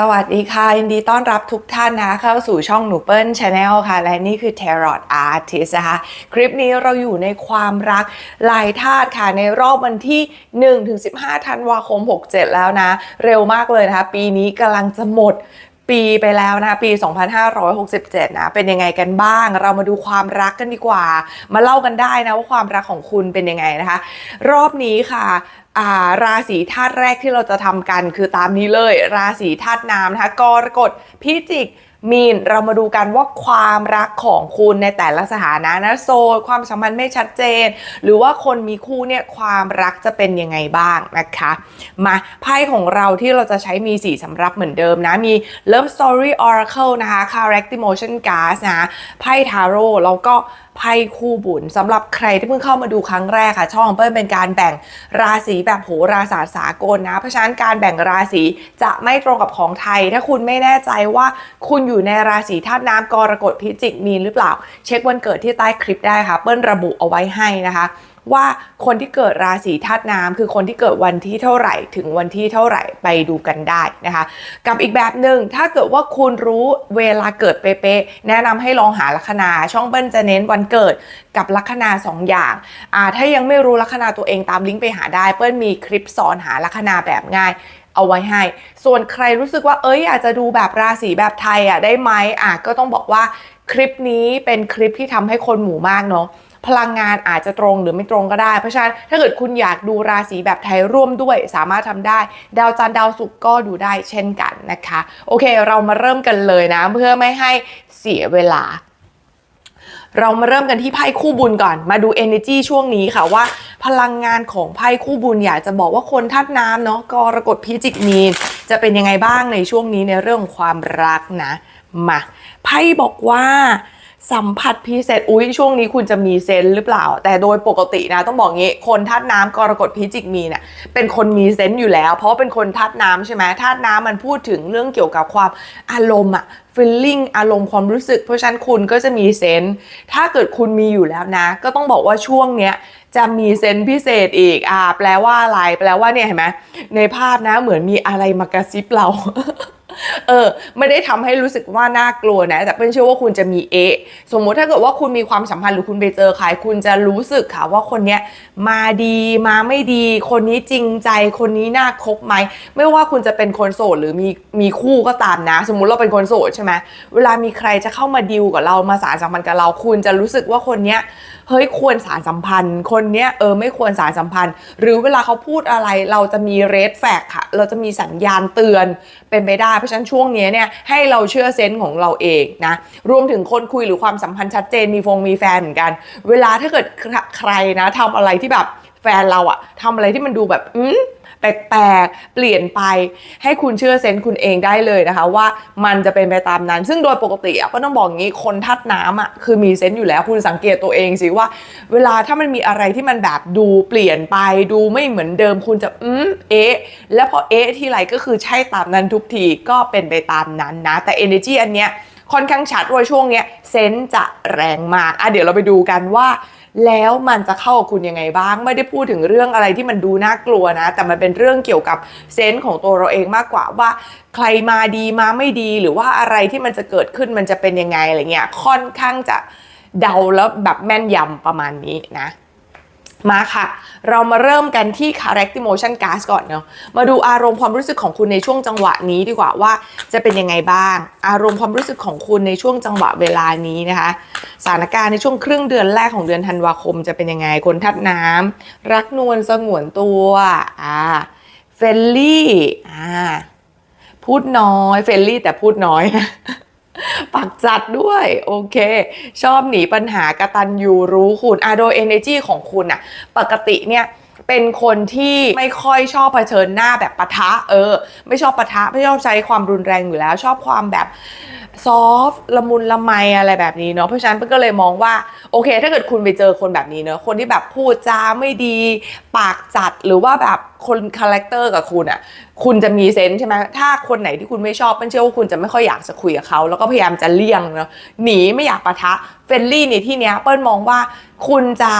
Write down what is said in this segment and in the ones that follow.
สวัสดีค่ะ ยินดีต้อนรับทุกท่านนะคะเข้าสู่ช่องหนูเปิ้ลชาแนลค่ะ และนี่คือ Tarot Artist นะคะ คลิปนี้เราอยู่ในความรักลายธาตุค่ะ ในรอบวันที่ 1-15ธันวาคม 67 แล้วนะ เร็วมากเลยนะคะ ปีนี้กำลังจะหมด ปีไปแล้วนะปี 2567 นะเป็นยังไงกันบ้าง เรามาดูความรักกันดีกว่า มาเล่ากันได้นะว่าความรักของคุณเป็นยังไงนะคะ รอบนี้ค่ะอ่าราศีธาตุแรกที่เราจะทำกันคือตามนี้เลย ราศีธาตุน้ำนะคะกรกฎพิจิก มีนเรามาดูกันว่าความรักของคุณในแต่ละสถานะนะโซนความสัมพันธ์ไม่ชัดเจน หรือว่าคนมีคู่เนี่ยความรักจะเป็นยังไงบ้างนะคะ มาไพ่ของเราที่เราจะใช้มีสีสำรับเหมือนเดิมนะ มี Love Story Oracle นะคะ Character Emotion Cards นะไพ่ทาโร่แล้วก็ ไพ่คู่บุญสำหรับใครที่เพิ่งเข้ามาดูครั้งแรกค่ะ ช่องเปิ้ลเป็นการแบ่งราศีแบบโหราศาสตร์สากลนะ เพราะฉะนั้นการแบ่งราศีจะไม่ตรงกับของไทย ถ้าคุณไม่แน่ใจว่าคุณอยู่ในราศีธาตุน้ำกรกฎพิจิกมีนหรือเปล่า เช็ควันเกิดที่ใต้คลิปได้ค่ะ เปิ้ลระบุเอาไว้ให้นะคะ ว่าคนที่เกิดราศีธาตุน้ำคือคนที่เกิดวันที่เท่าไหร่ ถึงวันที่เท่าไหร่ไปดูกันได้นะคะ กับอีกแบบหนึ่งถ้าเกิดว่าคุณรู้เวลาเกิดเป๊ะๆแนะนำให้ลองหาลัคนา ช่องเบิ้ลจะเน้นวันเกิดกับลัคนาสองอย่างอ่าถ้ายังไม่รู้ลัคนาตัวเองตามลิงก์ไปหาได้ เปิ้ลมีคลิปสอนหาลัคนาแบบง่ายเอาไว้ให้ ส่วนใครรู้สึกว่าเอ้ยอยากจะดูแบบราศีแบบไทยอะได้ไหมอะก็ต้องบอกว่าคลิปนี้เป็นคลิปที่ทำให้คนหมู่มากเนาะ พลังงานอาจจะตรงหรือไม่ตรงก็ได้ เพราะฉะนั้นถ้าเกิดคุณอยากดูราศีแบบไทยร่วมด้วย สามารถทำได้ ดาวจันทร์ดาวศุกร์ก็ดูได้เช่นกันนะคะ โอเค เรามาเริ่มกันเลยนะ เพื่อไม่ให้เสียเวลาเรามาเริ่มกันที่ไพ่คู่บุญก่อน มาดู energy ช่วงนี้ค่ะว่า พลังงานของไพ่คู่บุญอยากจะบอกว่าคนทัดน้ำเนาะกรกฎพิจิกมีน จะเป็นยังไงบ้างในช่วงนี้ในเรื่องของความรักนะ มาไพ่บอกว่า สัมผัสพิเศษอุ้ยช่วงนี้คุณจะมีเซนหรือเปล่า แต่โดยปกตินะต้องบอกงี้ คนธาตุน้ำกรกฎพิจิกมีเนี่ยเป็นคนมีเซนอยู่แล้ว เพราะเป็นคนธาตุน้ำใช่ไหมธาตุน้ำมันพูดถึงเรื่องเกี่ยวกับความอารมณ์อะ feeling อารมณ์ความรู้สึก เพราะฉะนั้นคุณก็จะมีเซนถ้าเกิดคุณมีอยู่แล้วนะ ก็ต้องบอกว่าช่วงเนี้ยจะมีเซนพิเศษอีกอ่าแปลว่าอะไรแปลว่าเนี่ยเห็นไหมในภาพนะเหมือนมีอะไรมากระซิบเรา เออไม่ได้ทำให้รู้สึกว่าน่ากลัวนะ แต่เป็นเชื่อว่าคุณจะมีเอะสมมุติถ้าเกิดว่าคุณมีความสัมพันธ์หรือคุณไปเจอใครคุณจะรู้สึกค่ะว่าคนเนี้ยมาดีมาไม่ดี คนนี้จริงใจคนนี้น่าคบไหมไม่ว่าคุณจะเป็นคนโสดหรือมีมีคู่ก็ตามนะ สมมุติเราเป็นคนโสดใช่ไหมเวลามีใครจะเข้ามาดิวกับเรามาสารสัมพันธ์กับเรา คุณจะรู้สึกว่าคนเนี้ย เฮ้ยควรสารสัมพันธ์ คนเนี้ยเออไม่ควรสารสัมพันธ์ หรือเวลาเขาพูดอะไรเราจะมีเรดแฟกค่ะ เราจะมีสัญญาณเตือนเป็นไปได้ เพราะฉะนั้นช่วงนี้เนี่ยให้เราเชื่อเซนส์ของเราเองนะรวมถึงคนคุยหรือความสัมพันธ์ชัดเจนมีฟงมีแฟนเหมือนกัน เวลาถ้าเกิดใครนะทำอะไรที่แบบแฟนเราอะทำอะไรที่มันดูแบบอืม แปลกๆเปลี่ยนไปให้คุณเชื่อเซนส์คุณเองได้เลยนะคะ ว่ามันจะเป็นไปตามนั้น ซึ่งโดยปกติอะก็ต้องบอกงี้คนทัดน้ำอะคือมีเซนส์อยู่แล้วคุณสังเกตตัวเองสิว่า เวลาถ้ามันมีอะไรที่มันแบบดูเปลี่ยนไปดูไม่เหมือนเดิมคุณจะอืมเอ๊ะแล้วพอเอ๊ะที่ไรก็คือใช่ตามนั้นทุกทีก็เป็นไปตามนั้นนะ แต่ energy อันเนี้ยค่อนข้างชัดว่าช่วงเนี้ยเซนส์จะแรงมากอะเดี๋ยวเราไปดูกันว่า แล้วมันจะเข้ากับคุณยังไงบ้าง ไม่ได้พูดถึงเรื่องอะไรที่มันดูน่ากลัวนะ แต่มันเป็นเรื่องเกี่ยวกับเซนส์ของตัวเราเองมากกว่าว่า ใครมาดีมาไม่ดีหรือว่าอะไรที่มันจะเกิดขึ้นมันจะเป็นยังไงอะไรเงี้ยค่อนข้างจะเดาแล้วแบบแม่นยำประมาณนี้นะ มาค่ะ เรามาเริ่มกันที่ Character Emotion Gas ก่อนเนาะ มาดูอารมณ์ความรู้สึกของคุณในช่วงจังหวะนี้ดีกว่าว่าจะเป็นยังไงบ้าง อารมณ์ความรู้สึกของคุณในช่วงจังหวะเวลานี้นะคะ สถานการณ์ในช่วงครึ่งเดือนแรกของเดือนธันวาคม จะเป็นยังไง คนทัดน้ำรักนวลสงวนตัว อ่า เฟลลี่ อ่า พูดน้อย เฟลลี่แต่พูดน้อย ปักจัดด้วย โอเค ชอบหนีปัญหากระตันยูรู้คุณอะโดย energy ของคุณอะปกติเนี่ยเป็นคนที่ไม่ค่อยชอบเผชิญหน้าแบบปะทะ เออ ไม่ชอบปะทะ ไม่ชอบใช้ความรุนแรงอยู่แล้ว ชอบความแบบซอฟละมุนละไมอะไรแบบนี้เนาะเพราะฉะนั้นก็เลยมองว่าโอเค ถ้าเกิดคุณไปเจอคนแบบนี้เนาะคนที่แบบพูดจาไม่ดี ปากจัดหรือว่าแบบคนคาแรคเตอร์กับคุณอะคุณจะมีเซนส์ใช่ไหมถ้าคนไหนที่คุณไม่ชอบเป็นเชื่อว่าคุณจะไม่ค่อยอยากจะคุยกับเขา แล้วก็พยายามจะเลี่ยงเนาะหนีไม่อยากปะทะเฟนลี่ในที่เนี้ยเปิ้ลมองว่าคุณจะ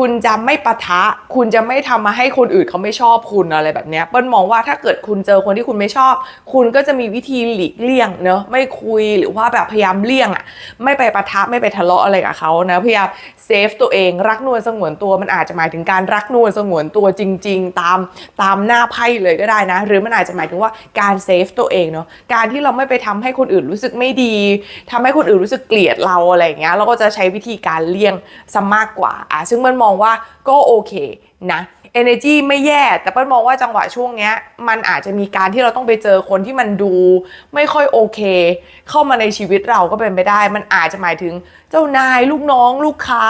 คุณจะไม่ปะทะ คุณจะไม่ทำมาให้คนอื่นเขาไม่ชอบคุณอะไรแบบเนี้ยเปิ้ลมองว่าถ้าเกิดคุณเจอคนที่คุณไม่ชอบ คุณก็จะมีวิธีหลีกเลี่ยงเนอะไม่คุยหรือว่าแบบพยายามเลี่ยงอะ ไม่ไปปะทะไม่ไปทะเลาะอะไรกับเขานะพยายามเซฟตัวเองรักนวลสงวนตัวมันอาจจะหมายถึงการรักนวลสงวนตัวจริงๆตามตามหน้าไพ่เลยก็ได้นะ หรือมันอาจจะหมายถึงว่าการเซฟตัวเองเนาะการที่เราไม่ไปทำให้คนอื่นรู้สึกไม่ดีทำให้คนอื่นรู้สึกเกลียดเราอะไรอย่างเงี้ยเราก็จะใช้วิธีการเลี่ยงซะมากกว่าอะซึ่งมันมองว่าก็โอเคนะ energy ไม่แย่ แต่เปิ้ลมองว่าจังหวะช่วงเนี้ย มันอาจจะมีการที่เราต้องไปเจอคนที่มันดู ไม่ค่อยโอเค เข้ามาในชีวิตเราก็เป็นไปได้ มันอาจจะหมายถึงเจ้านายลูกน้องลูกค้า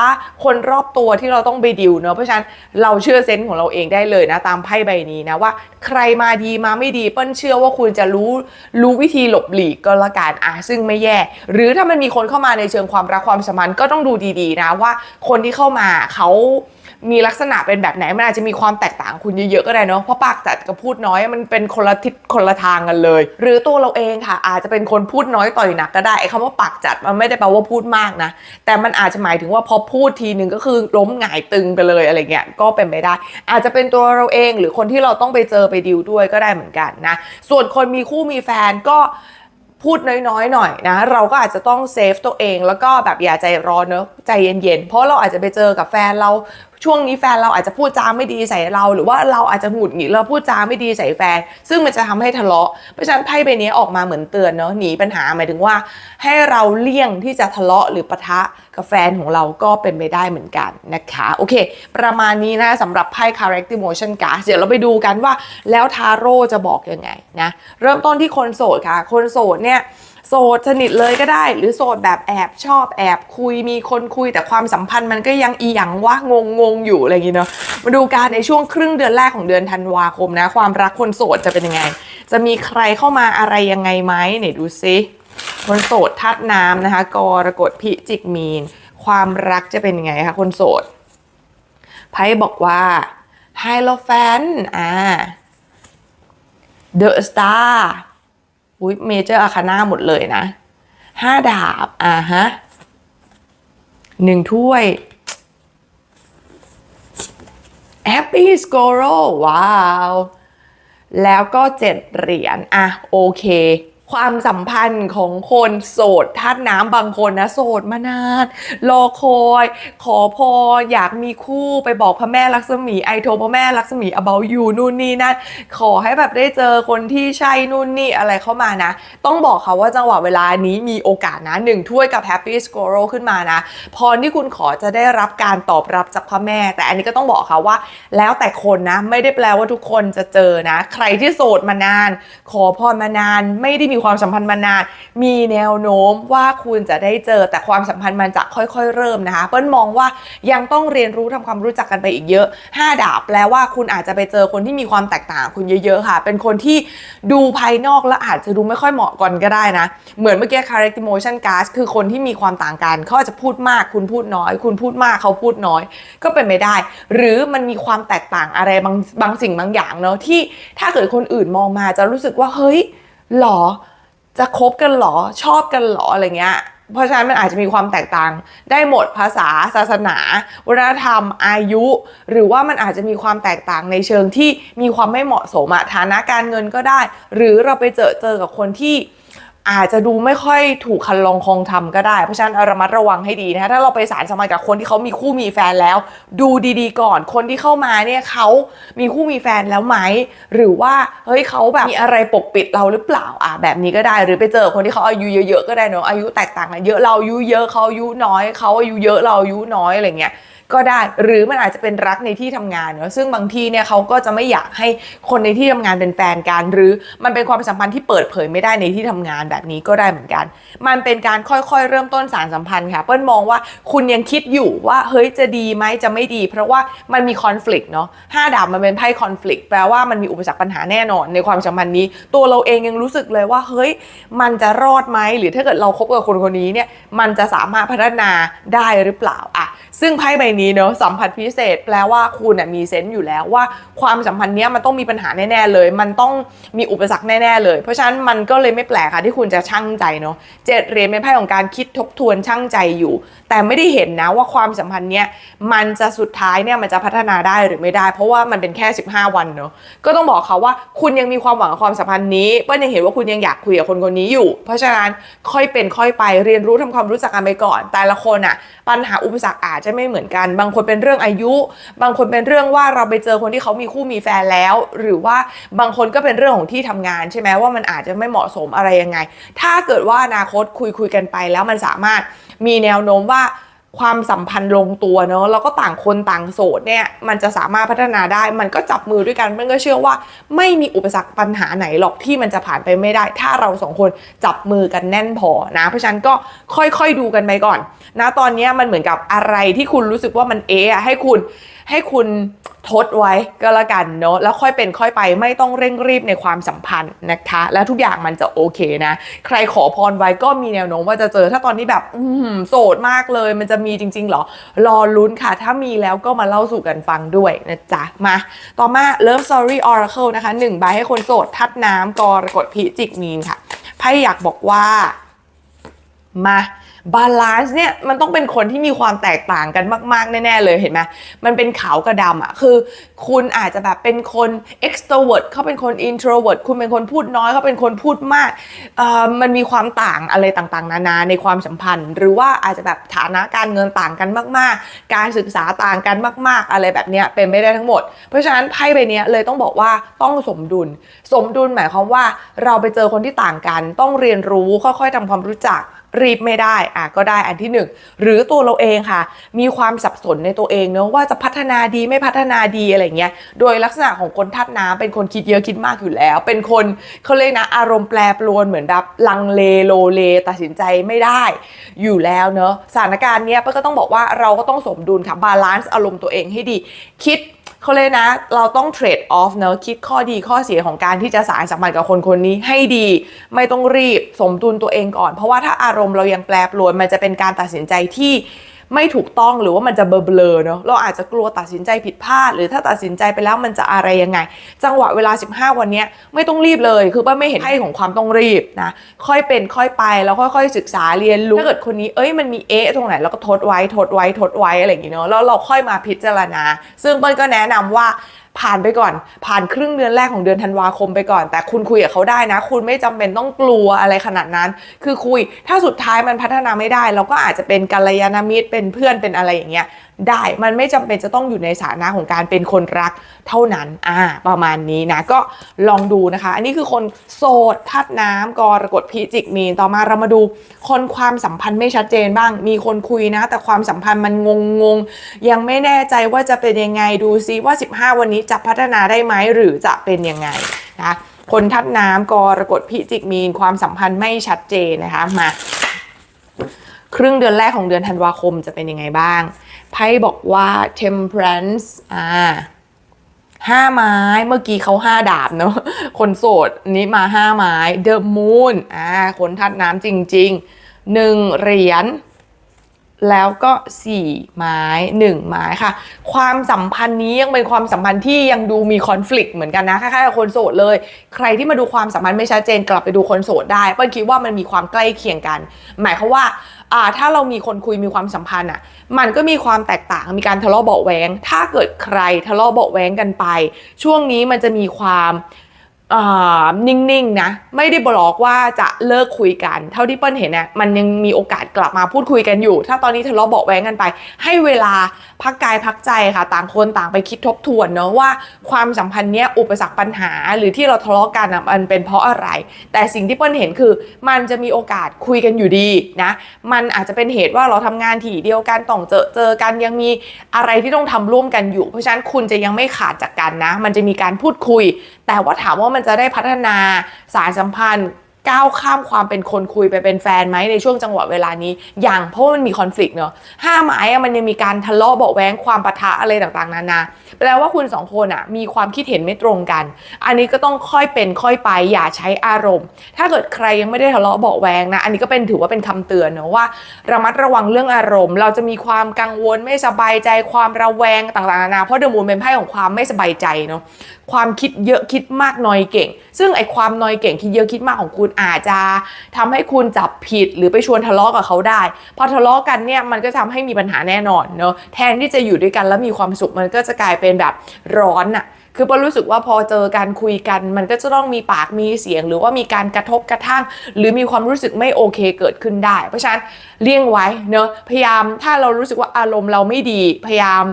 คนรอบตัวที่เราต้องไปดิวเนอะเพราะฉะนั้นเราเชื่อเซนส์ของเราเองได้เลยนะตามไพ่ใบนี้นะว่า ใครมาดีมาไม่ดีเปิ้ลเชื่อว่าคุณจะรู้รู้วิธีหลบหลีกก็แล้วกันอะซึ่งไม่แย่ หรือถ้ามันมีคนเข้ามาในเชิงความรักความสัมพันธ์ก็ต้องดูดีๆนะว่าคนที่เข้ามาเขา มีลักษณะเป็นแบบไหนมันอาจจะมีความแตกต่างคุณเยอะๆก็ได้เนาะเพราะปากจัดกับพูดน้อยมันเป็นคนละทิศคนละทางกันเลย หรือตัวเราเองค่ะ อาจจะเป็นคนพูดน้อยต่อยหนักก็ได้ไอ้คำว่าปากจัดมันไม่ได้แปลว่าพูดมากนะ แต่มันอาจจะหมายถึงว่าพอพูดทีหนึ่งก็คือล้มหงายตึงไปเลยอะไรเงี้ยก็เป็นไปได้ อาจจะเป็นตัวเราเองหรือคนที่เราต้องไปเจอไปดิวด้วยก็ได้เหมือนกันนะส่วนคนมีคู่มีแฟนก็พูดน้อยๆหน่อยนะ เราก็อาจจะต้องเซฟตัวเองแล้วก็แบบอย่าใจร้อนเนอะ ใจเย็นๆ เพราะเราอาจจะไปเจอกับแฟนเราช่วงนี้แฟนเราอาจจะพูดจาไม่ดีใส่เรา หรือว่าเราอาจจะหงุดหงิดเราพูดจาไม่ดีใส่แฟน ซึ่งมันจะทำให้ทะเลาะเพราะฉะนั้นไพ่ใบนี้ออกมาเหมือนเตือนเนาะหนีปัญหาหมายถึงว่า ให้เราเลี่ยงที่จะทะเลาะหรือปะทะกับแฟนของเราก็เป็นไปได้เหมือนกันนะคะโอเค ประมาณนี้นะสำหรับไพ่ character motion card เดี๋ยวเราไปดูกันว่าแล้วทาโร่จะบอกยังไงนะเริ่มต้นที่คนโสดค่ะ คนโสดเนี่ย สดสนิทเลยก็ได้ หรือโสดแบบแอบชอบแอบคุยมีคนคุยแต่ความสัมพันธ์มันก็ยังอีหยังวะงงงๆอยู่อะไรอย่างงี้เนาะมาดูการในช่วงครึ่งเดือนแรกของเดือนธันวาคมนะ ความรักคนโสดจะเป็นยังไง จะมีใครเข้ามาอะไรยังไงไหมไหนดูซิคนโสดทัดน้ำนะคะกรกฎพิจิกมีน ความรักจะเป็นยังไงคะคนโสดไพ่บอกว่าไฮโลแฟนอ่าเดอะสตาร์ อุ้ยเมเจอร์อาคาน่าหมดเลยนะห้าดาบ อ่าฮะหนึ่งถ้วย Happy Squirrel ว้าว แล้วก็เจ็ดเหรียญ อะ โอเค ความสัมพันธ์ของคนโสดธาตุน้ำบางคนนะโสดมานานรอคอย ขอพรอยากมีคู่ไปบอกพระแม่ลักษมีไอโทรพระแม่ลักษมี about you นู่นนี่นั่นขอให้แบบได้เจอคนที่ใช่นู่นนี่อะไรเข้ามานะ ต้องบอกค่ะว่าจังหวะเวลานี้มีโอกาสนะหนึ่งถ้วยกับ Happy Squirrel ขึ้นมานะพรที่คุณขอจะได้รับการตอบรับจากพระแม่ แต่อันนี้ก็ต้องบอกค่ะว่า แล้วแต่คนนะ ไม่ได้แปลว่าทุกคนจะเจอนะ ใครที่โสดมานาน ขอพรมานานไม่ได้มีมีความสัมพันธ์มานาน มีแนวโน้มว่าคุณจะได้เจอแต่ความสัมพันธ์มันจะค่อยๆ เริ่มนะคะ เปิ้ลมองว่ายังต้องเรียนรู้ทำความรู้จักกันไปอีกเยอะ 5 ดาบแปลว่าคุณอาจจะไปเจอคนที่มีความแตกต่างคุณเยอะๆค่ะ เป็นคนที่ดูภายนอกแล้วอาจจะดูไม่ค่อยเหมาะกันก็ได้นะ เหมือนเมื่อกี้ character emotion card คือคนที่มีความต่างกันเขาอาจจะพูดมาก คุณพูดน้อย คุณพูดมากเขาพูดน้อย ก็เป็นไม่ได้ หรือมันมีความแตกต่างอะไรบางบางสิ่งบางอย่างเนาะที่ถ้าเกิดคนอื่นมองมาจะรู้สึกว่าเฮ้ย หรอ จะคบกันหรอ ชอบกันหรออะไรเงี้ย เพราะฉะนั้นมันอาจจะมีความแตกต่าง ได้หมดภาษาศาสนา วัฒนธรรม อายุ หรือว่ามันอาจจะมีความแตกต่างในเชิงที่มีความไม่เหมาะสมอะฐานะการเงินก็ได้ หรือเราไปเจอเจอกับคนที่ อาจจะดูไม่ค่อยถูกคันลองคองทำก็ได้ เพราะฉะนั้นระมัดระวังให้ดีนะคะถ้าเราไปสารสัมพันธ์กับคนที่เขามีคู่มีแฟนแล้ว ดูดีๆก่อนคนที่เข้ามาเนี่ยเขามีคู่มีแฟนแล้วไหมหรือว่าเฮ้ยเขาแบบมีอะไรปกปิดเราหรือเปล่าอะแบบนี้ก็ได้หรือไปเจอคนที่เขาอายุเยอะๆก็ได้เนอะอายุแตกต่างกันเยอะเราอายุเยอะเขาอายุน้อยเขาอายุเยอะเราอายุน้อยอะไรเงี้ย ก็ได้ หรือมันอาจจะเป็นรักในที่ทำงานเนอะซึ่งบางทีเนี่ยเขาก็จะไม่อยากให้คนในที่ทำงานเป็นแฟนกัน หรือมันเป็นความสัมพันธ์ที่เปิดเผยไม่ได้ในที่ทำงานแบบนี้ก็ได้เหมือนกัน มันเป็นการค่อยๆ เริ่มต้นสารสัมพันธ์ค่ะ เปิ้ลมองว่าคุณยังคิดอยู่ว่าเฮ้ยจะดีไหมจะไม่ดี เพราะว่ามันมีคอน FLICT เนาะห้าดาบมันเป็นไพ่คอน FLICT แปลว่ามันมีอุปสรรคปัญหาแน่นอนในความสัมพันธ์นี้ ตัวเราเองยังรู้สึกเลยว่าเฮ้ยมันจะรอดไหมหรือถ้าเกิดเราคบกับคนคนนี้เนี่ยมันจะสามารถพัฒนาได้หรือเปล่าอะซึ่งไพ่ใบนี้เนอะสัมผัสพิเศษ แปลว่าคุณน่ะมีเซนต์อยู่แล้วว่าความสัมพันธ์เนี้ยมันต้องมีปัญหาแน่ๆเลย มันต้องมีอุปสรรคแน่ๆเลย เพราะฉะนั้นมันก็เลยไม่แปลกค่ะที่คุณจะช่างใจเนอะเจ็ดเหรียญเป็นไพ่ของการคิดทบทวนช่างใจอยู่ แต่ไม่ได้เห็นนะว่าความสัมพันธ์เนี้ยมันจะสุดท้ายเนี่ยมันจะพัฒนาได้หรือไม่ได้ เพราะว่ามันเป็นแค่ 15 วันเนอะก็ต้องบอกเขาว่าคุณยังมีความหวังกับความสัมพันธ์นี้เปิ้ลยังเห็นว่าคุณยังอยากคุยกับคนคนนี้อยู่ เพราะฉะนั้นค่อยเป็นค่อยไปเรียนรู้ทำความรู้จักกันไปก่อน แต่ละคนอะปัญหาอุปสรรคอาจจะไม่เหมือนกันบางคนเป็นเรื่องอายุ บางคนเป็นเรื่องว่าเราไปเจอคนที่เขามีคู่มีแฟนแล้ว หรือว่าบางคนก็เป็นเรื่องของที่ทำงานใช่ไหมว่ามันอาจจะไม่เหมาะสมอะไรยังไง ถ้าเกิดว่าอนาคตคุยคุยกันไปแล้วมันสามารถมีแนวโน้มว่า ความสัมพันธ์ลงตัวเนาะแล้วก็ต่างคนต่างโสดเนี่ยมันจะสามารถพัฒนาได้ มันก็จับมือด้วยกันมันก็เชื่อว่าไม่มีอุปสรรคปัญหาไหนหรอกที่มันจะผ่านไปไม่ได้ ถ้าเราสองคนจับมือกันแน่นพอนะเพราะฉะนั้นก็ค่อยๆดูกันไปก่อน นะตอนนี้มันเหมือนกับอะไรที่คุณรู้สึกว่ามันเอะให้คุณให้คุณ ทดไว้ก็แล้วกันเนาะแล้วค่อยเป็นค่อยไปไม่ต้องเร่งรีบในความสัมพันธ์นะคะ แล้วทุกอย่างมันจะโอเคนะ ใครขอพรไว้ก็มีแนวโน้มว่าจะเจอถ้าตอนนี้แบบอืมโสดมากเลย มันจะมีจริงๆเหรอ รอลุ้นค่ะ ถ้ามีแล้วก็มาเล่าสู่กันฟังด้วยนะจ๊ะ มา ต่อมา Love Story Oracle นะคะหนึ่งใบให้คนโสดทัดน้ำกรกฎพิจิกมีนค่ะไพ่อยากบอกว่ามา บาลานซ์เนี่ยมันต้องเป็นคนที่มีความแตกต่างกันมากๆ แน่ ๆ เลยเห็นไหมมันเป็นขาวกับดำอะ่ะคือคุณอาจจะแบบเป็นคน extrovert เขาเป็นคน introvert คุณเป็นคนพูดน้อยเขาเป็นคนพูดมากเอ่อมันมีความต่างอะไรต่างๆ นานาในความสัมพันธ์ หรือว่าอาจจะแบบฐานะการเงินต่างกันมาก ๆ การศึกษาต่างกันมาก ๆ อะไรแบบเนี้ยเป็นไม่ได้ทั้งหมด เพราะฉะนั้นไพ่ใบนี้เลยต้องบอกว่าต้องสมดุล สมดุลหมายความว่าเราไปเจอคนที่ต่างกัน ต้องเรียนรู้ค่อยๆทำความรู้จัก รีบไม่ได้อะก็ได้อันที่หนึ่งหรือตัวเราเองค่ะ มีความสับสนในตัวเองเนอะว่าจะพัฒนาดีไม่พัฒนาดีอะไรเงี้ยโดยลักษณะของคนทัดน้ำเป็นคนคิดเยอะคิดมากอยู่แล้ว เป็นคนเขาเรียกนะอารมณ์แปรปรวนเหมือนแบบลังเลโลเล ตัดสินใจไม่ได้อยู่แล้วเนอะสถานการณ์เนี้ยเป้ก็ต้องบอกว่าเราก็ต้องสมดุลค่ะบาลานซ์อารมณ์ตัวเองให้ดี คิด เขาเลยนะ เราต้องเทรดออฟเนอะคิดข้อดีข้อเสียของการที่จะสารสัมพันธ์กับคนคนนี้ให้ดี ไม่ต้องรีบสมดุลตัวเองก่อน เพราะว่าถ้าอารมณ์เรายังแปรปรวนมันจะเป็นการตัดสินใจที่ ไม่ถูกต้องหรือว่ามันจะเบลอๆเนาะเราอาจจะกลัวตัดสินใจผิดพลาด หรือถ้าตัดสินใจไปแล้วมันจะอะไรยังไง จังหวะเวลา 15 วันนี้ไม่ต้องรีบเลย คือป้าไม่เห็นให้ของความต้องรีบนะค่อยเป็นค่อยไปแล้วค่อยๆศึกษาเรียนรู้ถ้าเกิดคนนี้เอ้ยมันมีเอ๊ะตรงไหนเราก็ทดไว้ทดไว้ทดไว้อะไรอย่างเงี้เนาะแล้วเราค่อยมาพิจารณา ซึ่งเปิ้ลก็แนะนำว่า ผ่านไปก่อน ผ่านครึ่งเดือนแรกของเดือนธันวาคมไปก่อน แต่คุณคุยกับเขาได้นะ คุณไม่จำเป็นต้องกลัวอะไรขนาดนั้น คือคุย ถ้าสุดท้ายมันพัฒนาไม่ได้ เราก็อาจจะเป็นกัลยาณมิตรเป็นเพื่อนเป็นอะไรอย่างเงี้ยได้มันไม่จำเป็นจะต้องอยู่ในสถานะของการเป็นคนรัก เท่านั้นอ่าประมาณนี้นะก็ลองดูนะคะ อันนี้คือคนโสดทัดน้ำกรกฎพิจิกมีนต่อมาเรามาดู คนความสัมพันธ์ไม่ชัดเจนบ้าง มีคนคุยนะ แต่ความสัมพันธ์มันงงงๆยังไม่แน่ใจว่าจะเป็นยังไงดูซิว่า 15 วันนี้จะพัฒนาได้ไหมหรือจะเป็นยังไงนะคนทัดน้ำกรกฎพิจิกมีนความสัมพันธ์ไม่ชัดเจนนะคะมาครึ่งเดือนแรกของเดือนธันวาคมจะเป็นยังไงบ้าง ไพ่บอกว่า temperance อ่า ห้าไม้เมื่อกี้เขาห้าดาบเนอะคนโสดนี้มาห้าไม้ the moon อ่าคนทัดน้ำจริงๆหนึ่งเหรียญแล้วก็4ไม้1ไม้ค่ะ ความสัมพันธ์นี้ยังเป็นความสัมพันธ์ที่ยังดูมีคอน FLICT เหมือนกันนะคล้ายๆกับคนโสดเลย ใครที่มาดูความสัมพันธ์ไม่ชัดเจนกลับไปดูคนโสดได้เปิ้ลคิดว่ามันมีความใกล้เคียงกัน หมายความว่า อ่าถ้าเรามีคนคุยมีความสัมพันธ์อะ มันก็มีความแตกต่างมีการทะเลาะเบาะแว้งถ้าเกิดใครทะเลาะเบาะแว้งกันไป ช่วงนี้มันจะมีความ นิ่งๆนะไม่ได้บอกว่าจะเลิกคุยกัน เท่าที่เปิ้ลเห็นนะมันยังมีโอกาสกลับมาพูดคุยกันอยู่ ถ้าตอนนี้ทะเลาะเบาะแว้งกันไป ให้เวลาพักกายพักใจค่ะ ต่างคนต่างไปคิดทบทวนเนาะว่าความสัมพันธ์เนี้ยอุปสรรคปัญหา หรือที่เราทะเลาะกันอะมันเป็นเพราะอะไร แต่สิ่งที่เปิ้ลเห็นคือ มันจะมีโอกาสคุยกันอยู่ดีนะมันอาจจะเป็นเหตุว่าเราทำงานที่เดียวกันต้องเจอเจอกันยังมีอะไรที่ต้องทำร่วมกันอยู่ เพราะฉะนั้นคุณจะยังไม่ขาดจากกันนะ มันจะมีการพูดคุย แต่ว่าถามว่ามันจะได้พัฒนาสายสัมพันธ์ ก้าวข้ามความเป็นคนคุยไปเป็นแฟนไหมในช่วงจังหวะเวลานี้ อย่างเพราะมันมีคอน FLICT เนอะห้าหมายมันยังมีการทะเลาะเบาแว้งความปะทะอะไรต่างๆนานาแปลว่าคุณสองคนอะมีความคิดเห็นไม่ตรงกัน อันนี้ก็ต้องค่อยเป็นค่อยไปอย่าใช้อารมณ์ ถ้าเกิดใครยังไม่ได้ทะเลาะเบาแวงนะ อันนี้ก็เป็นถือว่าเป็นคำเตือนเนอะว่าระมัดระวังเรื่องอารมณ์ เราจะมีความกังวลไม่สบายใจความระแวงต่างๆนานาเพราะเดอะมูนเป็นไพ่ของความไม่สบายใจเนาะความคิดเยอะคิดมากนอยเก่ง ซึ่งไอความนอยเก่งคิดเยอะคิดมากของคุณอาจจะทำให้คุณจับผิดหรือไปชวนทะเลาะกับเขาได้ พอทะเลาะกันเนี่ยมันก็ทำให้มีปัญหาแน่นอนเนาะแทนที่จะอยู่ด้วยกันแล้วมีความสุขมันก็จะกลายเป็นแบบร้อนอะคือปอรู้สึกว่าพอเจอการคุยกัน มันก็จะต้องมีปากมีเสียง หรือว่ามีการกระทบกระทั่ง หรือมีความรู้สึกไม่โอเคเกิดขึ้นได้ เพราะฉะนั้นเลี่ยงไว้เนอะพยายามถ้าเรารู้สึกว่าอารมณ์เราไม่ดีพยายาม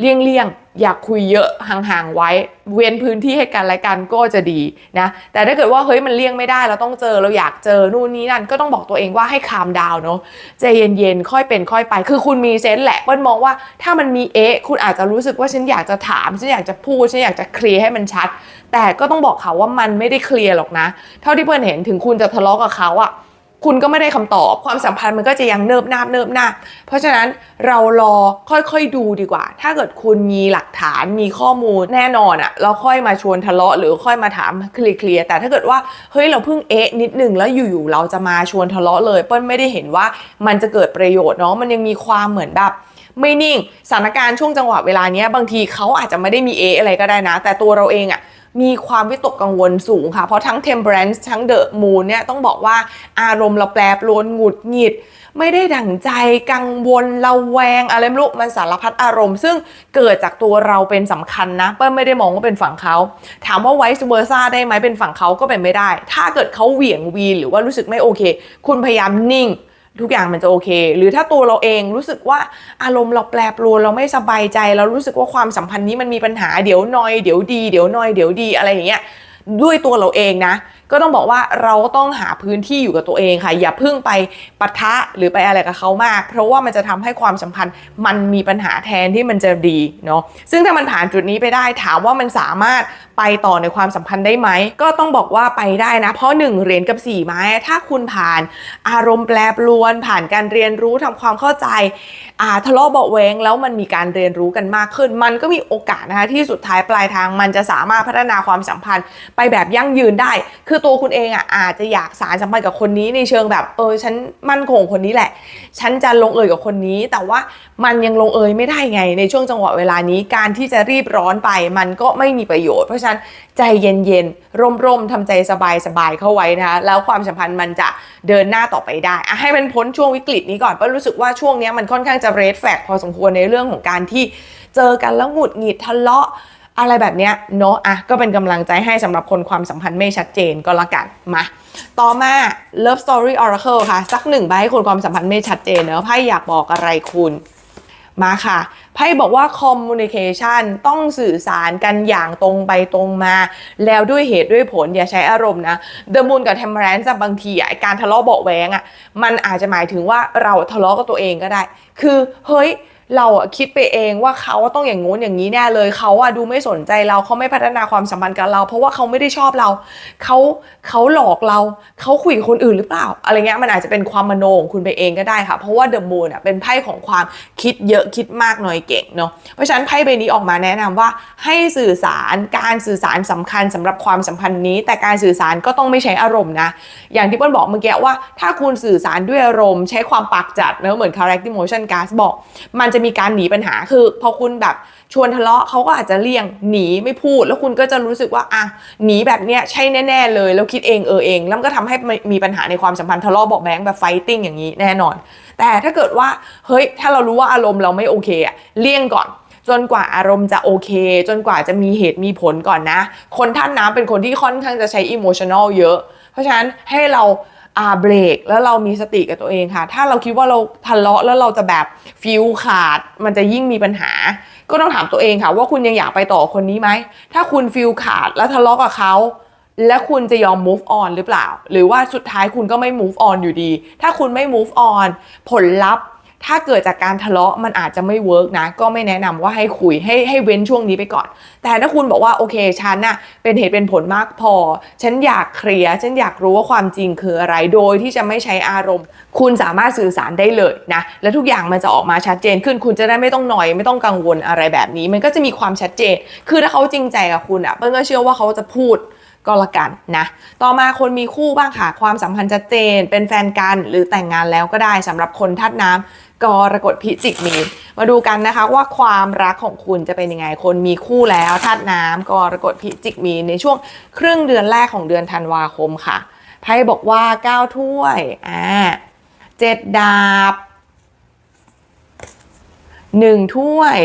เลี่ยงเลี่ยงอยากคุยเยอะห่างๆไว้ เว้นพื้นที่ให้กันและกันก็จะดีนะแต่ถ้าเกิดว่าเฮ้ยมันเลี่ยงไม่ได้เราต้องเจอเราอยากเจอนู่นนี่นั่นก็ต้องบอกตัวเองว่าให้คามดาวเนาะใจเย็นๆค่อยเป็นค่อยไป คือคุณมีเซนส์แหละเปิ้ลมองว่าถ้ามันมีเอ๊ะคุณอาจจะรู้สึกว่าฉันอยากจะถามฉันอยากจะพูดฉันอยากจะเคลียร์ให้มันชัด แต่ก็ต้องบอกเขาว่ามันไม่ได้เคลียร์หรอกนะ เท่าที่เพื่อนเห็นถึงคุณจะทะเลาะกับเขาอะ คุณก็ไม่ได้คำตอบความสัมพันธ์มันก็จะยังเนิบนาบเนิบนาบเพราะฉะนั้นเรารอค่อยๆดูดีกว่า ถ้าเกิดคุณมีหลักฐานมีข้อมูลแน่นอนอะเราค่อยมาชวนทะเลาะหรือค่อยมาถามเคลียร์แต่ถ้าเกิดว่าเฮ้ยเราเพิ่งเอ๊ะนิดหนึ่งแล้วอยู่ๆเราจะมาชวนทะเลาะเลย เปิ้ลไม่ได้เห็นว่ามันจะเกิดประโยชน์เนาะมันยังมีความเหมือนแบบไม่นิ่งสถานการณ์ช่วงจังหวะเวลาเนี้ยบางทีเขาอาจจะไม่ได้มีเออะไรก็ได้นะ แต่ตัวเราเองอะ มีความวิตกกังวลสูงค่ะ เพราะทั้ง Temperance ทั้ง The Moon เนี่ยต้องบอกว่าอารมณ์เราแปรปรวนหงุดหงิด ไม่ได้ดั่งใจกังวลเราแวงอะไรไม่รู้มันสารพัดอารมณ์ ซึ่งเกิดจากตัวเราเป็นสำคัญนะเปิ้ลไม่ได้มองว่าเป็นฝั่งเขา ถามว่าไวซ์เวอร์ซ่าได้ไหมเป็นฝั่งเขาก็เป็นไม่ได้ ถ้าเกิดเขาเหวี่ยงวีนหรือว่ารู้สึกไม่โอเค คุณพยายามนิ่ง ทุกอย่างมันจะโอเค หรือถ้าตัวเราเองรู้สึกว่าอารมณ์เราแปรปรวนเราไม่สบายใจ เรารู้สึกว่าความสัมพันธ์นี้มันมีปัญหาเดี๋ยวนอยเดี๋ยวดีเดี๋ยวนอยเดี๋ยวดีอะไรอย่างเงี้ยด้วยตัวเราเองนะ ก็ต้องบอกว่าเราต้องหาพื้นที่อยู่กับตัวเองค่ะ อย่าเพิ่งไปปะทะหรือไปอะไรกับเขามาก เพราะว่ามันจะทำให้ความสัมพันธ์มันมีปัญหาแทนที่มันจะดีเนาะซึ่งถ้ามันผ่านจุดนี้ไปได้ถามว่ามันสามารถ ไปต่อในความสัมพันธ์ได้ไหม ก็ต้องบอกว่าไปได้นะ เพราะหนึ่งเหรียญกับสี่ไม้ ถ้าคุณผ่านอารมณ์แปรปรวน ผ่านการเรียนรู้ทำความเข้าใจอ่าทะเลาะเบาแวงแล้วมันมีการเรียนรู้กันมากขึ้น มันก็มีโอกาสนะคะที่สุดท้ายปลายทางมันจะสามารถพัฒนาความสัมพันธ์ไปแบบยั่งยืนได้ คือตัวคุณเองอะอาจจะอยากสารสัมพันธ์กับคนนี้ในเชิงแบบเออฉันมั่นคงคนนี้แหละ ฉันจะลงเอยกับคนนี้แต่ว่ามันยังลงเอยไม่ได้ไงในช่วงจังหวะเวลานี้การที่จะรีบร้อนไปมันก็ไม่มีประโยชน์ เพราะฉะนั้นใจเย็นๆร่มๆทำใจสบายๆเข้าไว้นะคะแล้วความสัมพันธ์มันจะเดินหน้าต่อไปได้อะให้มันพ้นช่วงวิกฤตนี้ก่อนเพราะรู้สึกว่าช่วงนี้มันค่อนข้างจะเรดแฟกพอสมควรในเรื่องของการที่เจอกันแล้วหงุดหงิดทะเลาะอะไรแบบเนี้ยเนาะอะก็เป็นกำลังใจให้สำหรับคนความสัมพันธ์ไม่ชัดเจนก็แล้วกันมาต่อมา Love Story Oracle ค่ะ สักหนึ่งใบให้คนความสัมพันธ์ไม่ชัดเจนเนอะไพ่อยากบอกอะไรคุณ มาค่ะไพ่บอกว่าคอมมูนิเคชันต้องสื่อสารกันอย่างตรงไปตรงมา แล้วด้วยเหตุด้วยผลอย่าใช้อารมณ์นะเดอะมูนกับเทมเพรสอะบางทีอะไอการทะเลาะเบาแวงอะมันอาจจะหมายถึงว่าเราทะเลาะกับตัวเองก็ได้ คือเฮ้ย เราอะคิดไปเองว่าเขาต้องอย่างงู้นอย่างนี้แน่เลยเขาอะดูไม่สนใจเราเขาไม่พัฒนาความสัมพันธ์กับเรา เพราะว่าเขาไม่ได้ชอบเราเขาเขาหลอกเราเขาคุยกับคนอื่นหรือเปล่า อะไรเงี้ยมันอาจจะเป็นความมโนของคุณไปเองก็ได้ค่ะ เพราะว่าเดอะมูนอะเป็นไพ่ของความคิดเยอะคิดมากหน่อยเก่งเนาะเพราะฉะนั้นไพ่ใบนี้ออกมาแนะนำว่าให้สื่อสารการสื่อสารสำคัญสำหรับความสัมพันธ์นี้ แต่การสื่อสารก็ต้องไม่ใช้อารมณ์นะ อย่างที่เปิ้ลบอกเมื่อกี้ว่า ถ้าคุณสื่อสารด้วยอารมณ์ ใช้ความปากจัดเนอะเหมือน character emotion gas บอกมันจะมีการหนีปัญหาคือ พอคุณแบบชวนทะเลาะเขาก็อาจจะเลี่ยงหนีไม่พูด แล้วคุณก็จะรู้สึกว่าอะหนีแบบเนี้ยใช่แน่ๆเลย แล้วคิดเองเออเองแล้วก็ทำให้มีปัญหาในความสัมพันธ์ทะเลาะเบอกแบงแบบไฟติ้งอย่างนี้แน่นอน แต่ถ้าเกิดว่าเฮ้ยถ้าเรารู้ว่าอารมณ์เราไม่โอเคอะเลี่ยงก่อนจนกว่าอารมณ์จะโอเค จนกว่าจะมีเหตุมีผลก่อนนะ คนท่านน้ำเป็นคนที่ค่อนข้างจะใช้อิโมชัน a ลเยอะ เพราะฉะนั้นให้เรา อาเบรกแล้วเรามีสติกับตัวเองค่ะ ถ้าเราคิดว่าเราทะเลาะแล้วเราจะแบบฟิลขาด มันจะยิ่งมีปัญหา ก็ต้องถามตัวเองค่ะ ว่าคุณยังอยากไปต่อคนนี้ไหม ถ้าคุณฟิลขาดแล้วทะเลาะกับเขาและคุณจะยอม move on หรือเปล่า หรือว่าสุดท้ายคุณก็ไม่ move on อยู่ดี ถ้าคุณไม่ move on ผลลัพธ์ ถ้าเกิดจากการทะเลาะมันอาจจะไม่เวิร์กนะ ก็ไม่แนะนำว่าให้คุยให้ให้เว้นช่วงนี้ไปก่อน แต่ถ้าคุณบอกว่าโอเคฉันน่ะเป็นเหตุเป็นผลมากพอ ฉันอยากเคลียร์ฉันอยากรู้ว่าความจริงคืออะไรโดยที่จะไม่ใช้อารมณ์ คุณสามารถสื่อสารได้เลยนะ และทุกอย่างมันจะออกมาชัดเจนขึ้น คุณจะได้ไม่ต้องหน่อยไม่ต้องกังวลอะไรแบบนี้ มันก็จะมีความชัดเจน คือถ้าเขาจริงใจกับคุณอะเปิ้ลก็เชื่อว่าเขาจะพูดก็ละกันนะ ต่อมาคนมีคู่บ้างค่ะ ความสัมพันธ์ชัดเจน เป็นแฟนกันหรือแต่งงานแล้วก็ได้สำหรับคนทัดน้ำ กรกฎพิจิกมีนมาดูกันนะคะว่าความรักของคุณจะเป็นยังไง คนมีคู่แล้วทัดน้ำกรกฎพิจิกมีนในช่วงครึ่งเดือนแรกของเดือนธันวาคมค่ะไพ่บอกว่า9ถ้วยอ่าเจ็ดดาบหนึ่งถ้วย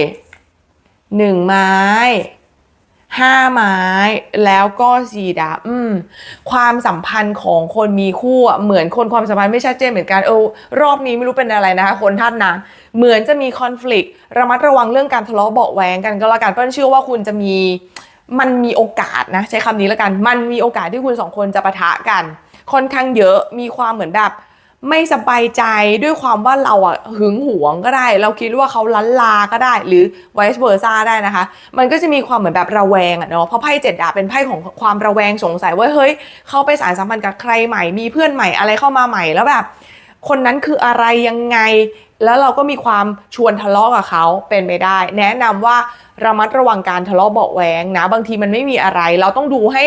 หนึ่งไม้ ห้าไม้แล้วก็สีดาบอืม ความสัมพันธ์ของคนมีคู่เหมือนคนความสัมพันธ์ไม่ชัดเจนเหมือนกันเออรอบนี้ไม่รู้เป็นอะไรนะคะคนท่านนะเหมือนจะมีคอน FLICT ระมัดระวังเรื่องการทะเลาะเบาะแวงกันก็แล้วกันเพราะเชื่อว่าคุณจะมีมันมีโอกาสนะใช้คำนี้แล้วกัน มันมีโอกาสที่คุณสองคนจะปะทะกัน ค่อนข้างเยอะมีความเหมือนแบบ ไม่สบายใจด้วยความว่าเราอะหึงหวงก็ได้ เราคิดว่าเขาลันลาก็ได้ หรือ vice versa ได้นะคะ มันก็จะมีความเหมือนแบบระแวงอะเนาะเพราะไพ่เจ็ดดาบเป็นไพ่ของความระแวงสงสัยว่าเฮ้ยเขาไปสารสัมพันธ์กับใครใหม่มีเพื่อนใหม่อะไรเข้ามาใหม่แล้วแบบ คนนั้นคืออะไรยังไง แล้วเราก็มีความชวนทะเลาะกับเขาเป็นไปได้ แนะนำว่าระมัดระวังการทะเลาะเบาะแวงนะ บางทีมันไม่มีอะไร เราต้องดูให้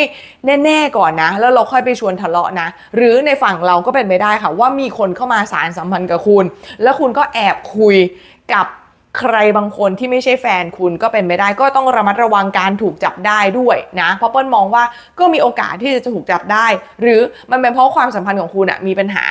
แน่ ๆก่อนนะ แล้วเราค่อยไปชวนทะเลาะนะ หรือในฝั่งเราก็เป็นไปได้ค่ะ ว่ามีคนเข้ามาสารสัมพันธ์กับคุณ แล้วคุณก็แอบคุยกับใครบางคนที่ไม่ใช่แฟนคุณก็เป็นไปได้ ก็ต้องระมัดระวังการถูกจับได้ด้วยนะเพราะเปิ้ลมองว่าก็มีโอกาสที่จะถูกจับได้ หรือมันเป็นเพราะความสัมพันธ์ของคุณอะมีปัญหา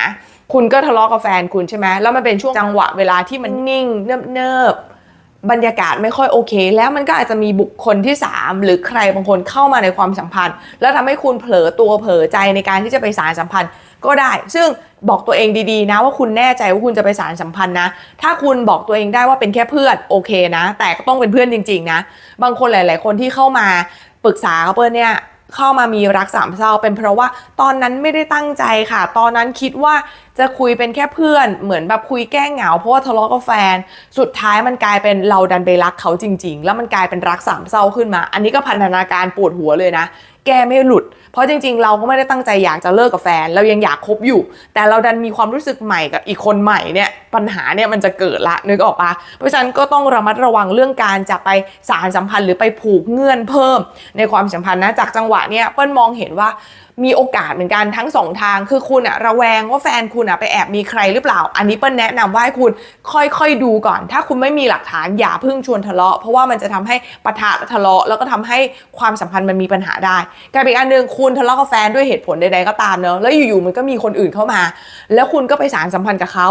คุณก็ทะเลาะกับแฟนคุณใช่ไหมแล้วมันเป็นช่วงจังหวะเวลาที่มันนิ่งเนิบๆบรรยากาศไม่ค่อยโอเค แล้วมันก็อาจจะมีบุคคลที่ 3 หรือใครบางคนเข้ามาในความสัมพันธ์ แล้วทำให้คุณเผลอตัวเผลอใจในการที่จะไปสารสัมพันธ์ก็ได้ ซึ่งบอกตัวเองดีๆ นะว่าคุณแน่ใจว่าคุณจะไปสารสัมพันธ์นะ ถ้าคุณบอกตัวเองได้ว่าเป็นแค่เพื่อนโอเคนะ แต่ก็ต้องเป็นเพื่อนจริง ๆ นะ บางคนหลาย ๆ คนที่เข้ามาปรึกษาเขาเปิ้ลเนี่ย เข้ามามีรักสามเศร้าเป็นเพราะว่าตอนนั้นไม่ได้ตั้งใจค่ะ ตอนนั้นคิดว่าจะคุยเป็นแค่เพื่อน เหมือนแบบคุยแก้เหงาเพราะว่าทะเลาะกับแฟน สุดท้ายมันกลายเป็นเราดันไปรักเขาจริง ๆ แล้วมันกลายเป็นรักสามเศร้าขึ้นมา อันนี้ก็พันธนาการปวดหัวเลยนะ แกไม่หลุด เพราะจริง ๆ เราก็ไม่ได้ตั้งใจอยากจะเลิกกับแฟน เรายังอยากคบอยู่ แต่เราดันมีความรู้สึกใหม่กับอีกคนใหม่เนี่ยปัญหาเนี่ยมันจะเกิดละนึกออกปะเพราะฉะนั้นก็ต้องระมัดระวังเรื่องการจะไปสารสัมพันธ์หรือไปผูกเงื่อนเพิ่ม ในความสัมพันธ์นะจากจังหวะเนี่ยเปิ้ลมองเห็นว่า มีโอกาสเหมือนกันทั้งสองทางคือคุณอะระแวงว่าแฟนคุณอะไปแอบมีใครหรือเปล่า อันนี้เปิ้ลแนะนำว่าให้คุณค่อยๆดูก่อน ถ้าคุณไม่มีหลักฐานอย่าเพิ่งชวนทะเลาะ เพราะว่ามันจะทำให้ปะทะทะเลาะ แล้วก็ทำให้ความสัมพันธ์มันมีปัญหาได้กลายเป็นอันหนึ่งคุณทะเลาะกับแฟนด้วยเหตุผลใดๆก็ตามเนอะแล้วอยู่ๆมันก็มีคนอื่นเข้ามา แล้วคุณก็ไปสารสัมพันธ์กับเขา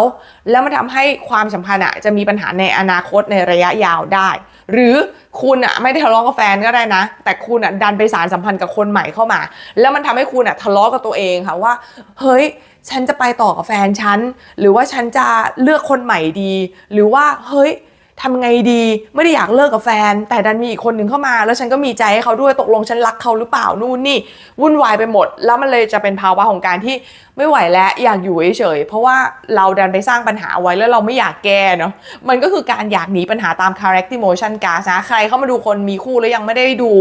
แล้วมันทำให้ความสัมพันธ์อะจะมีปัญหาในอนาคตในระยะยาวได้ หรือคุณอะไม่ได้ทะเลาะกับแฟนก็ได้นะ แต่คุณอะดันไปสารสัมพันธ์กับคนใหม่เข้ามา แล้วมันทำให้คุณอะทะเลาะกับตัวเองค่ะว่า เฮ้ย ฉันจะไปต่อกับแฟนฉัน หรือว่าฉันจะเลือกคนใหม่ดี หรือว่าเฮ้ย ทำไงดีไม่ได้อยากเลิกกับแฟน แต่ดันมีอีกคนหนึ่งเข้ามา แล้วฉันก็มีใจให้เขาด้วยตกลงฉันรักเขาหรือเปล่านู่นนี่วุ่นวายไปหมด แล้วมันเลยจะเป็นภาวะของการที่ไม่ไหวแล้วอยากอยู่เฉยๆเพราะว่าเราดันไปสร้างปัญหาไว้แล้วเราไม่อยากแก้เนาะมันก็คือการอยากหนีปัญหาตาม character motion card นะใครเข้ามาดูคนมีคู่แล้วยังไม่ได้ดู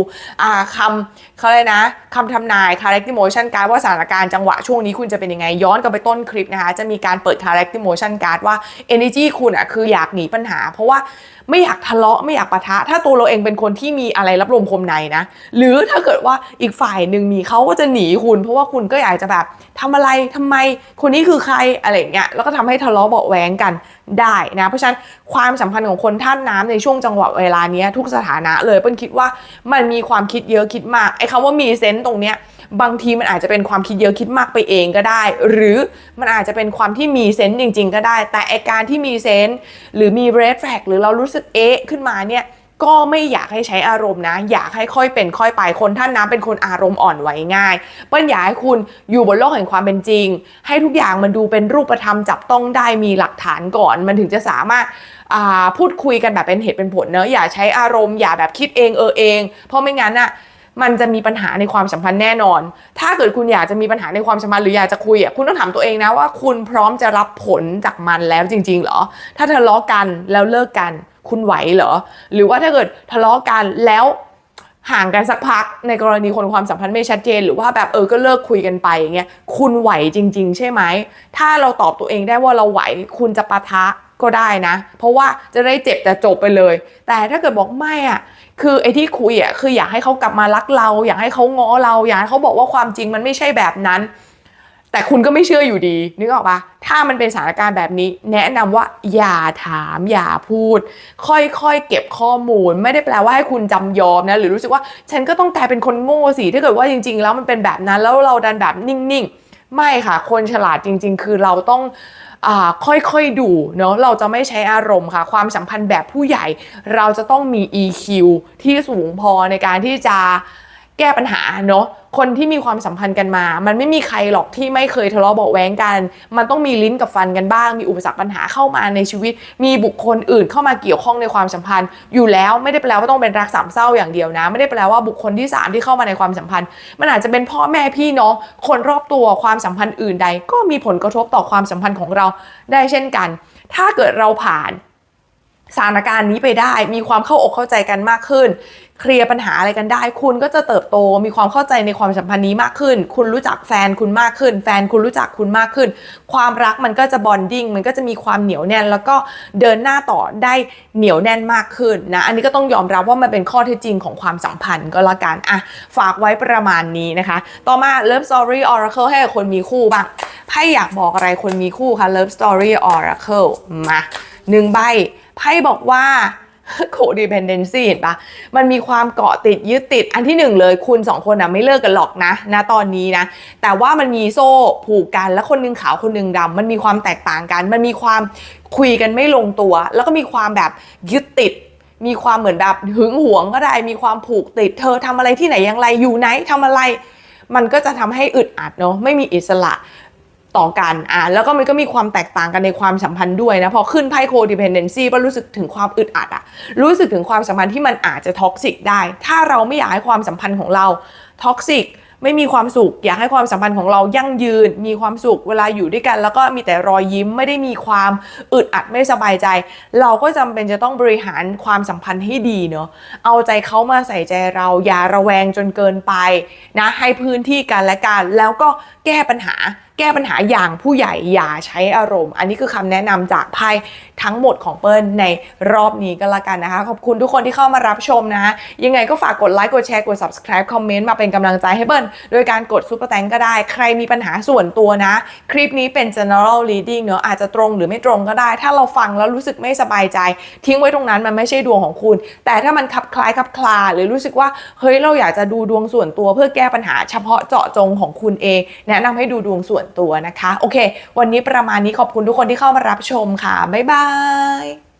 คำเขาเลยนะคำทำนาย character motion card ว่าสถานการณ์จังหวะช่วงนี้คุณจะเป็นยังไงย้อนกลับไปต้นคลิปนะคะจะมีการเปิด character motion card ว่า energy คุณอะคืออยากหนีปัญหา เพราะว่า lá. ไม่อยากทะเลาะไม่อยากปะทะ ถ้าตัวเราเองเป็นคนที่มีอะไรรับลมคมในนะ หรือถ้าเกิดว่าอีกฝ่ายหนึ่งมีเขาก็จะหนีคุณ เพราะว่าคุณก็อยากจะแบบทำอะไรทำไมคนนี้คือใครอะไรเงี้ยแล้วก็ทำให้ทะเลาะเบาะแวงกันได้นะ เพราะฉะนั้นความสัมพันธ์ของคนท่านน้ำในช่วงจังหวะเวลานี้ทุกสถานะเลยเปิ้ลคิดว่ามันมีความคิดเยอะคิดมากไอ้คำว่ามีเซนต์ตรงเนี้ยบางทีมันอาจจะเป็นความคิดเยอะคิดมากไปเองก็ได้ หรือมันอาจจะเป็นความที่มีเซนต์จริง ๆ ก็ได้ แต่ไอการที่มีเซนต์หรือมีเรดแฟกหรือเรารู้สึกเอ๊ะขึ้นมาเนี่ยก็ไม่อยากให้ใช้อารมณ์นะ อยากให้ค่อยเป็นค่อยไปคนท่านน้ำเป็นคนอารมณ์อ่อนไหวง่ายเปิ้ลอยากให้คุณอยู่บนโลกแห่งความเป็นจริง ให้ทุกอย่างมันดูเป็นรูปธรรมจับต้องได้มีหลักฐานก่อน มันถึงจะสามารถพูดคุยกันแบบเป็นเหตุเป็นผลเนอะอย่าใช้อารมณ์อย่าแบบคิดเองเออเอง เพราะไม่งั้นอะมันจะมีปัญหาในความสัมพันธ์แน่นอน ถ้าเกิดคุณอยากจะมีปัญหาในความสัมพันธ์หรืออยากจะคุยอะคุณต้องถามตัวเองนะว่าคุณพร้อมจะรับผลจากมันแล้วจริง ๆ เหรอ ถ้าทะเลาะกันแล้วเลิกกัน คุณไหวเหรอ หรือว่าถ้าเกิดทะเลาะกันแล้วห่างกันสักพักในกรณีคนความสัมพันธ์ไม่ชัดเจน หรือว่าแบบเออก็เลิกคุยกันไปอย่างเงี้ยคุณไหวจริง ๆ ใช่ไหม ถ้าเราตอบตัวเองได้ว่าเราไหวคุณจะปะทะก็ได้นะ เพราะว่าจะได้เจ็บแต่จบไปเลย แต่ถ้าเกิดบอกไม่อะคือไอ้ที่คุยอะคืออยากให้เขากลับมารักเรา อยากให้เขาง้อเรา อยากให้เขาบอกว่าความจริงมันไม่ใช่แบบนั้น แต่คุณก็ไม่เชื่ออยู่ดี นึกออกปะถ้ามันเป็นสถานการณ์แบบนี้ แนะนำว่าอย่าถามอย่าพูด ค่อยๆเก็บข้อมูล ไม่ได้แปลว่าให้คุณจำยอมนะหรือรู้สึกว่าฉันก็ต้องกลายเป็นคนโง่สิถ้าเกิดว่าจริง ๆ แล้วมันเป็นแบบนั้นแล้วเราดันแบบนิ่งๆ ไม่ค่ะ คนฉลาดจริง ๆ คือเราต้องอค่อยๆดูเนาะเราจะไม่ใช้อารมณ์ค่ะ ความสัมพันธ์แบบผู้ใหญ่ เราจะต้องมี EQ ที่สูงพอในการที่จะ แก้ปัญหาเนาะคนที่มีความสัมพันธ์กันมา มันไม่มีใครหรอกที่ไม่เคยทะเลาะเบาแว้งกัน มันต้องมีลิ้นกับฟันกันบ้าง มีอุปสรรคปัญหาเข้ามาในชีวิต มีบุคคลอื่นเข้ามาเกี่ยวข้องในความสัมพันธ์ อยู่แล้วไม่ได้แปลว่าต้องเป็นรักสามเศร้าอย่างเดียวนะ ไม่ได้แปลว่าบุคคลที่สามที่เข้ามาในความสัมพันธ์ มันอาจจะเป็นพ่อแม่พี่น้องคนรอบตัวความสัมพันธ์อื่นใด ก็มีผลกระทบต่อความสัมพันธ์ของเราได้เช่นกัน ถ้าเกิดเราผ่าน สถานการณ์นี้ไปได้ มีความเข้าอกเข้าใจกันมากขึ้น เคลียร์ปัญหาอะไรกันได้ คุณก็จะเติบโตมีความเข้าใจในความสัมพันธ์นี้มากขึ้น คุณรู้จักแฟนคุณมากขึ้น แฟนคุณรู้จักคุณมากขึ้น ความรักมันก็จะบอนดิ้งมันก็จะมีความเหนียวแน่น แล้วก็เดินหน้าต่อได้เหนียวแน่นมากขึ้นนะอันนี้ก็ต้องยอมรับว่ามันเป็นข้อเท็จจริงของความสัมพันธ์ก็แล้วกันอะฝากไว้ประมาณนี้นะคะ ต่อมา Love Story Oracle ให้กับคนมีคู่บ้างไพ่อยากบอกอะไรคนมีคู่คะ Love Story Oracle มา หนึ่งใบไพ่บอกว่า codependency เห็นปะมันมีความเกาะติดยึดติดอันที่หนึ่งเลยคุณสองคนนะไม่เลิกกันหรอกนะนะตอนนี้นะ แต่ว่ามันมีโซ่ผูกกันแล้วคนหนึงขาวคนหนึงดำมันมีความแตกต่างกัน มันมีความคุยกันไม่ลงตัว แล้วก็มีความแบบยึดติด มีความเหมือนแบบหึงหวงก็ได้ มีความผูกติด เธอทำอะไรที่ไหนอย่างไรอยู่ไหนทำอะไร มันก็จะทำให้อึดอัดเนาะไม่มีอิสระ ต่อกันอะแล้วก็มันก็มีความแตกต่างกันในความสัมพันธ์ด้วยนะ พอขึ้นไพ่โคดิเพนเดนซีก็รู้สึกถึงความอึดอัดอะรู้สึกถึงความสัมพันธ์ที่มันอาจจะท็อกซิกได้ ถ้าเราไม่อยากให้ความสัมพันธ์ของเราท็อกซิกไม่มีความสุข อยากให้ความสัมพันธ์ของเรายั่งยืน มีความสุขเวลาอยู่ด้วยกัน แล้วก็มีแต่รอยยิ้มไม่ได้มีความอึดอัดไม่สบายใจ เราก็จำเป็นจะต้องบริหารความสัมพันธ์ให้ดีเนาะเอาใจเขามาใส่ใจเราอย่าระแวงจนเกินไปนะให้พื้นที่กันและกันแล้วก็แก้ปัญหาแก้ปัญหาอย่างผู้ใหญ่อย่าใช้อารมณ์ อันนี้คือคำแนะนำจากไพ่ทั้งหมดของเปิ้ลในรอบนี้ก็แล้วกันนะคะ ขอบคุณทุกคนที่เข้ามารับชมนะยังไงก็ฝากกดไลค์กดแชร์กด subscribe คอมเมนต์มาเป็นกำลังใจให้เปิ้ลโดยการกดซุปเปอร์แตงก็ได้ ใครมีปัญหาส่วนตัวนะ คลิปนี้เป็น general reading เนอะอาจจะตรงหรือไม่ตรงก็ได้ ถ้าเราฟังแล้วรู้สึกไม่สบายใจ ทิ้งไว้ตรงนั้นมันไม่ใช่ดวงของคุณ แต่ถ้ามันคลับคล้ายคลับคลาหรือรู้สึกว่าเฮ้ยเราอยากจะดูดวงส่วนตัว เพื่อแก้ปัญหาเฉพาะเจาะจงของคุณเอง แนะนำให้ดูดวงส่วนตัวนะคะ โอเค วันนี้ประมาณนี้ขอบคุณทุกคนที่เข้ามารับชมค่ะ บ๊ายบาย